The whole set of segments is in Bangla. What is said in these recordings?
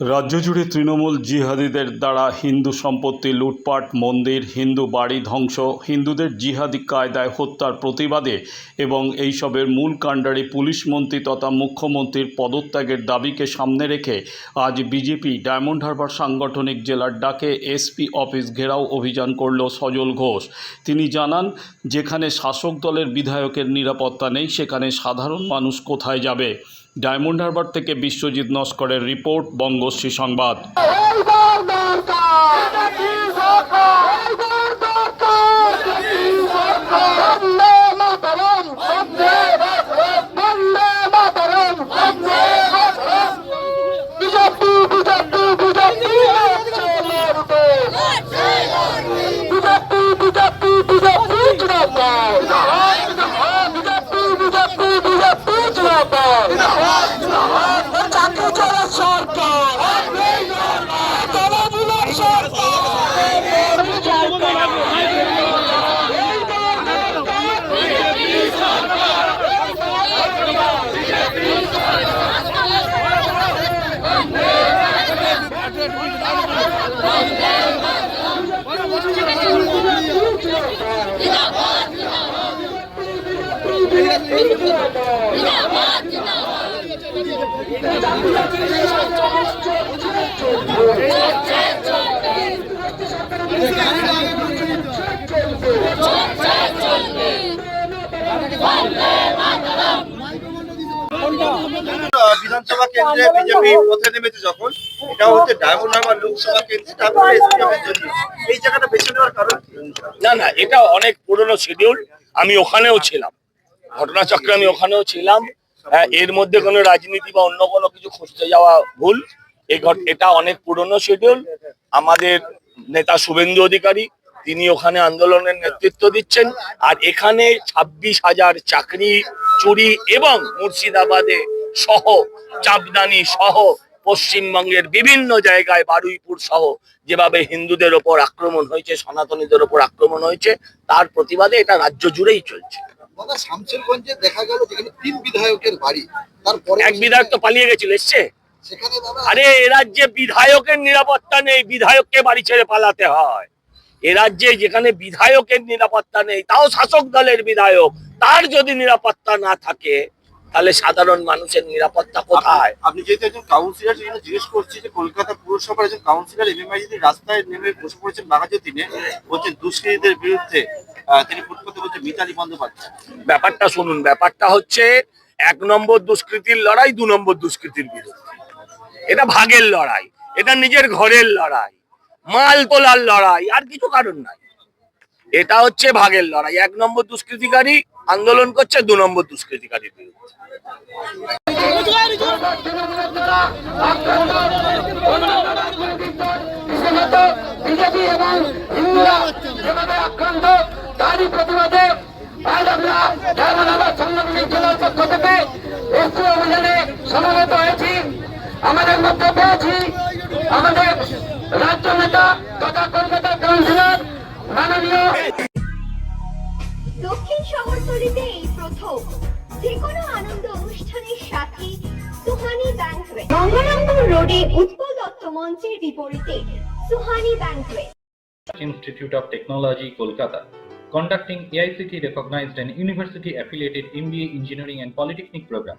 রাজ্য জুড়ে তৃণমূল জিহাদিদের দ্বারা হিন্দু সম্পত্তি, লুটপাট, মন্দির, হিন্দু বাড়ি ধ্বংস, হিন্দুদের জিহাদি কায়দায় হত্যার প্রতিবাদে এবং এইসবের মূল কাণ্ডারি পুলিশ মন্ত্রী তথা মুখ্যমন্ত্রীর পদত্যাগের দাবিকে সামনে রেখে আজ বিজেপি ডায়মন্ড হারবার সাংগঠনিক জেলার ডাকে এসপি অফিস ঘেরাও অভিযান করল সজল ঘোষ। তিনি জানান, যেখানে শাসক দলের বিধায়কের নিরাপত্তা নেই, সেখানে সাধারণ মানুষ কোথায় যাবে? ডায়মন্ড হারবার থেকে বিশ্বজিৎ নস্করের রিপোর্ট বঙ্গশ্রী সংবাদ। চলবে চলবে চলবে বন্দে মাতরম বিধানসভা কেন্দ্রে বিজেপি পথে নেমেছে যখন এটা হচ্ছে ডায়মন্ড হারবার লোকসভা কেন্দ্রে তারপরে এই জায়গাটা বেছে নেওয়ার কারণ না না এটা অনেক পুরনো শিডিউল আমি ওখানেও ছিলাম। ঘটনাচক্রে আমি ওখানেও ছিলাম। হ্যাঁ, এর মধ্যে কোনো রাজনীতি বা অন্য কোনো কিছু খুঁজতে যাওয়া ভুল। এটা অনেক পুরনো শিডিউল আমাদের নেতা শুভেন্দু অধিকারী তিনি ওখানে আন্দোলনের নেতৃত্ব দিচ্ছেন। আর এখানে ছাব্বিশ হাজার চাকরি চুরি এবং মুর্শিদাবাদে সহ চাপদানি সহ পশ্চিমবঙ্গের বিভিন্ন জায়গায় বারুইপুর সহ যেভাবে হিন্দুদের ওপর আক্রমণ হয়েছে সনাতনীদের ওপর আক্রমণ হয়েছে তার প্রতিবাদে এটা রাজ্য জুড়েই চলছে। দাদা শামশেরগঞ্জে দেখা গেল যেখানে তিন বিধায়কের বাড়ি। তারপরে এক বিধায়ক তো পালিয়ে গেছিল এসছে? আরে এ রাজ্যে বিধায়কের নিরাপত্তা নেই বিধায়ককে বাড়ি ছেড়ে পালাতে হয়। এ রাজ্যে যেখানে বিধায়কের নিরাপত্তা নেই তাও শাসক দলের বিধায়ক। তার যদি নিরাপত্তা না থাকে তাহলে সাধারণ মানুষের নিরাপত্তা কোথায়? আপনি যেহেতু একজন কাউন্সিলর সেজন্য জিজ্ঞেস করছি যে কলকাতা পুরসভার একজন কাউন্সিলর এমএমআই যদি রাস্তায় নেমে বসে পড়েছেন বাঘাজের দিনে বলছেন দুষ্কৃতীদের বিরুদ্ধে তিনি ফুটপাতে বলছেন মিতালি বন্দ্যোপাধ্যায়। ব্যাপারটা শুনুন ব্যাপারটা হচ্ছে এক নম্বর দুষ্কৃতির লড়াই দু নম্বর দুষ্কৃতির বিরুদ্ধে। এটা ভাগের লড়াই এটা নিজের ঘরের লড়াই। মাল তোলার লড়াই, আর কিছু কারণ নাই। এটা হচ্ছে ভাগের লড়াই। এক নম্বর দুষ্কৃতিকারী আন্দোলন করছে, দু নম্বর হয়েছি আমাদের মধ্যে পেয়েছি, আমাদের রাজ্য নেতা তথা কলকাতা কাউন্সিলর মাননীয় দক্ষিণ শহরতলিতে এই প্রথম যে কোনো আনন্দ অনুষ্ঠানের সাথে সুহানি ব্যাংকুয়েট গঙ্গারামপুর রোডে উৎপল দত্ত মঞ্চের বিপরীতে Suhani banquet Institute of Technology, Kolkata, conducting AICT recognized and university affiliated MBA Engineering and Polytechnic program.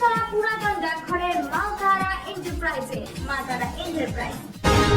Maheshtala পুরাতন ডাকঘরের মা তারা এন্টারপ্রাইজে মা তারা এন্টারপ্রাইজ